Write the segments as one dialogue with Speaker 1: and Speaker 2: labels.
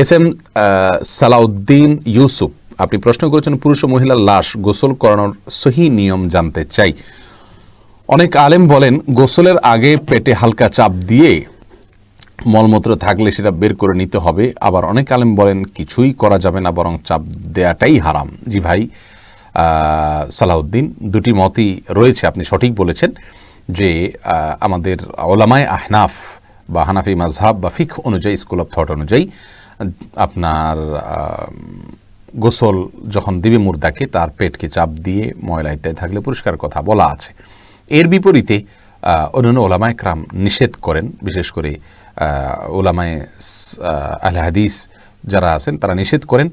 Speaker 1: S M Salauddin Yusuf, আপনি প্রশ্ন করেছেন পুরুষ ও মহিলার লাশ গোসল করানোর সহি নিয়ম জানতে চাই। অনেক আলেম বলেন, গোসলের আগে পেটে হালকা চাপ দিয়ে মলমূত্র থাকলে সেটা বের করে নিতে হবে। আবার অনেক আলেম বলেন, কিছুই করা যাবে না, বরং চাপ দেয়াটাই হারাম। জি ভাই সালাউদ্দিন, দুটি মতই রয়েছে, আপনি সঠিক বলেছেন যে আমাদের ওলামায় আহনাফ বা হানাফি মাজহাব বা ফিক অনুযায়ী, স্কুল অফ থট অনুযায়ী আপনার গোসল যখন দিবে মুর্দাকে, তার পেটকে চাপ দিয়ে ময়লা ইত্যাদি থাকলে পরিষ্কার কথা বলা আছে। এর বিপরীতে অন্যান্য ওলামায় ক্রাম নিষেধ করেন, বিশেষ করে ওলামায় স- হাদিস যারা আছেন, তারা নিষেধ করেন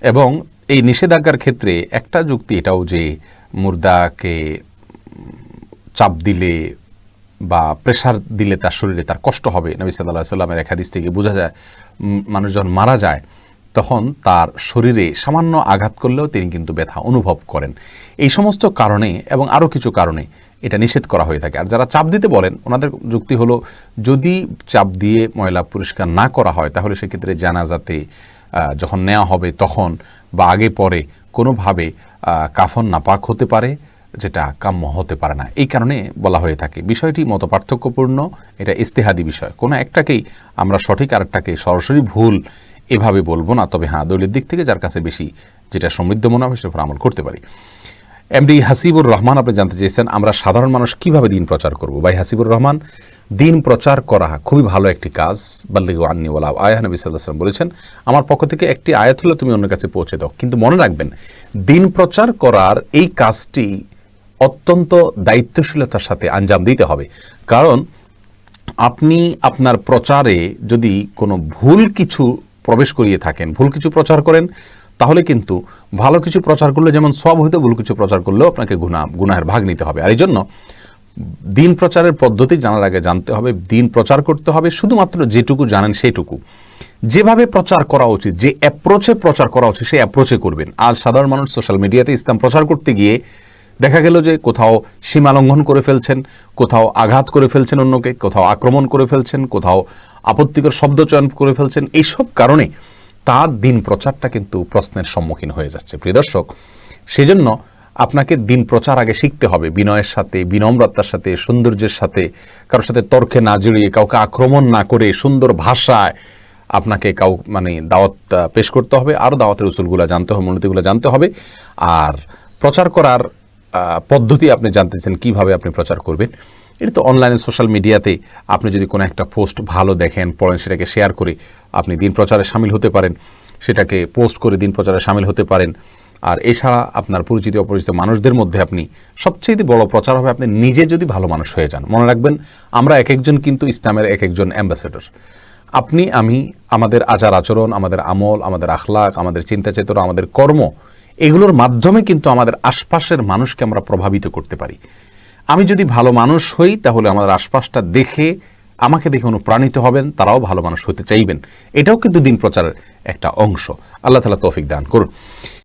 Speaker 1: এবং এই নিষেধাজ্ঞার ক্ষেত্রে একটা যুক্তি এটাও যে মুর্দাকে চাপ দিলে বা প্রেশার দিলে তার শরীরে তার কষ্ট হবে। নবী সাল্লাহ সাল্লামের এক হাদিস থেকে বোঝা যায় মানুষ যখন মারা যায়, তখন তার শরীরে সামান্য আঘাত করলেও তিনি কিন্তু ব্যথা অনুভব করেন। এই সমস্ত কারণে এবং আরও কিছু কারণে এটা নিষেধ করা হয়ে থাকে। আর যারা চাপ দিতে বলেন, ওনাদের যুক্তি হলো, যদি চাপ দিয়ে ময়লা পরিষ্কার না করা হয়, তাহলে সেক্ষেত্রে জানাজাতে যখন নেওয়া হবে তখন বা আগে পরে কোনোভাবে কাফন নাপাক হতে পারে। যেটা কাম্য হতে পারে না। এই কারণে বলা হয়ে থাকে, বিষয়টি মত পার্থক্যপূর্ণ এটা ইস্তেহাদি বিষয়। কোনো একটাকেই আমরা সঠিক আরেকটাকে সরাসরি ভুল এভাবে বলব না, তবে হ্যাঁ দলীয় দিক থেকে যার কাছে বেশি যেটা সমৃদ্ধ মনে হবে উপর আমল করতে পারি। এমডি হাসিবুর রহমান আপনি জানতে চেয়েছেন, আমরা সাধারণ মানুষ কীভাবে দিন প্রচার করব? ভাই হাসিবুর রহমান, দিন প্রচার করা খুবই ভালো একটি কাজ, বাল্লিগ আন্নি ওলা আয়াহ নবী সাল্লাম বলেছেন, আমার পক্ষ থেকে একটি আয়াত হলে তুমি অন্য কাছে পৌঁছে দাও। কিন্তু মনে রাখবেন, দিন প্রচার করার এই কাজটি অত্যন্ত দায়িত্বশীলতার সাথে আঞ্জাম দিতে হবে। কারণ আপনি আপনার প্রচারে যদি কোনো ভুল কিছু প্রবেশ করিয়ে থাকেন, ভুল কিছু প্রচার করেন, তাহলে কিন্তু ভালো কিছু প্রচার করলে, যেমন সব হইতে ভুল কিছু প্রচার করলেও আপনাকে গুণা গুনাহের ভাগ নিতে হবে। আর এই জন্য দিন প্রচারের পদ্ধতি জানার আগে জানতে হবে, দিন প্রচার করতে হবে, শুধুমাত্র যেটুকু জানেন সেইটুকু যেভাবে প্রচার করা উচিত, যে অ্যাপ্রোচে প্রচার করা উচিত সেই অ্যাপ্রোচে করবেন। আজ সাধারণ মানুষ সোশ্যাল মিডিয়াতে ইসলাম প্রচার করতে গিয়ে দেখা গেল যে কোথাও সীমা লঙ্ঘন করে ফেলছেন, কোথাও আঘাত করে ফেলছেন অন্যকে, কোথাও আক্রমণ করে ফেলছেন, কোথাও আপত্তিকর শব্দ চয়ন করে ফেলছেন, এইসব কারণে তার দিন প্রচারটা কিন্তু প্রশ্নের সম্মুখীন হয়ে যাচ্ছে। প্রিয় দর্শক, সেজন্য আপনাকে দিন প্রচার আগে শিখতে হবে বিনয়ের সাথে, বিনম্রতার সাথে, সৌন্দর্যের সাথে, কারোর সাথে তর্কে না জড়িয়ে, কাউকে আক্রমণ না করে, সুন্দর ভাষায় আপনাকে কাউ মানে দাওয়াত পেশ করতে হবে। আরও দাওয়াতের উসুলগুলো জানতে হবে, মূলনীতিগুলো জানতে হবে। আর প্রচার করার পদ্ধতি আপনি জানতেছেন, কীভাবে আপনি প্রচার করবেন। এটা তো অনলাইনে সোশ্যাল মিডিয়াতে আপনি যদি কোনো একটা পোস্ট ভালো দেখেন, পড়েন, সেটাকে শেয়ার করে আপনি দিন প্রচারে সামিল হতে পারেন। সেটাকে পোস্ট করে দিন প্রচারে সামিল হতে পারেন। আর এছাড়া আপনার পরিচিত অপরিচিত মানুষদের মধ্যে আপনি সবচেয়ে বড় প্রচার হবে আপনি নিজে যদি ভালো মানুষ হয়ে যান। মনে রাখবেন, আমরা এক একজন কিন্তু ইসলামের এক একজন অ্যাম্বাসেডর আপনি, আমি, আমাদের আচার আচরণ আমাদের আমল, আমাদের আখলাক, আমাদের চিন্তা চেতনা আমাদের কর্ম এগুলোর মাধ্যমে কিন্তু আমাদের আশপাশের মানুষকে আমরা প্রভাবিত করতে পারি। আমি যদি ভালো মানুষ হই, তাহলে আমাদের আশপাশটা দেখে, আমাকে দেখে অনুপ্রাণিত হবেন, তারাও ভালো মানুষ হতে চাইবেন। এটাও কিন্তু দিন প্রচারের একটা অংশ। আল্লাহ তালা তৌফিক দান করুন।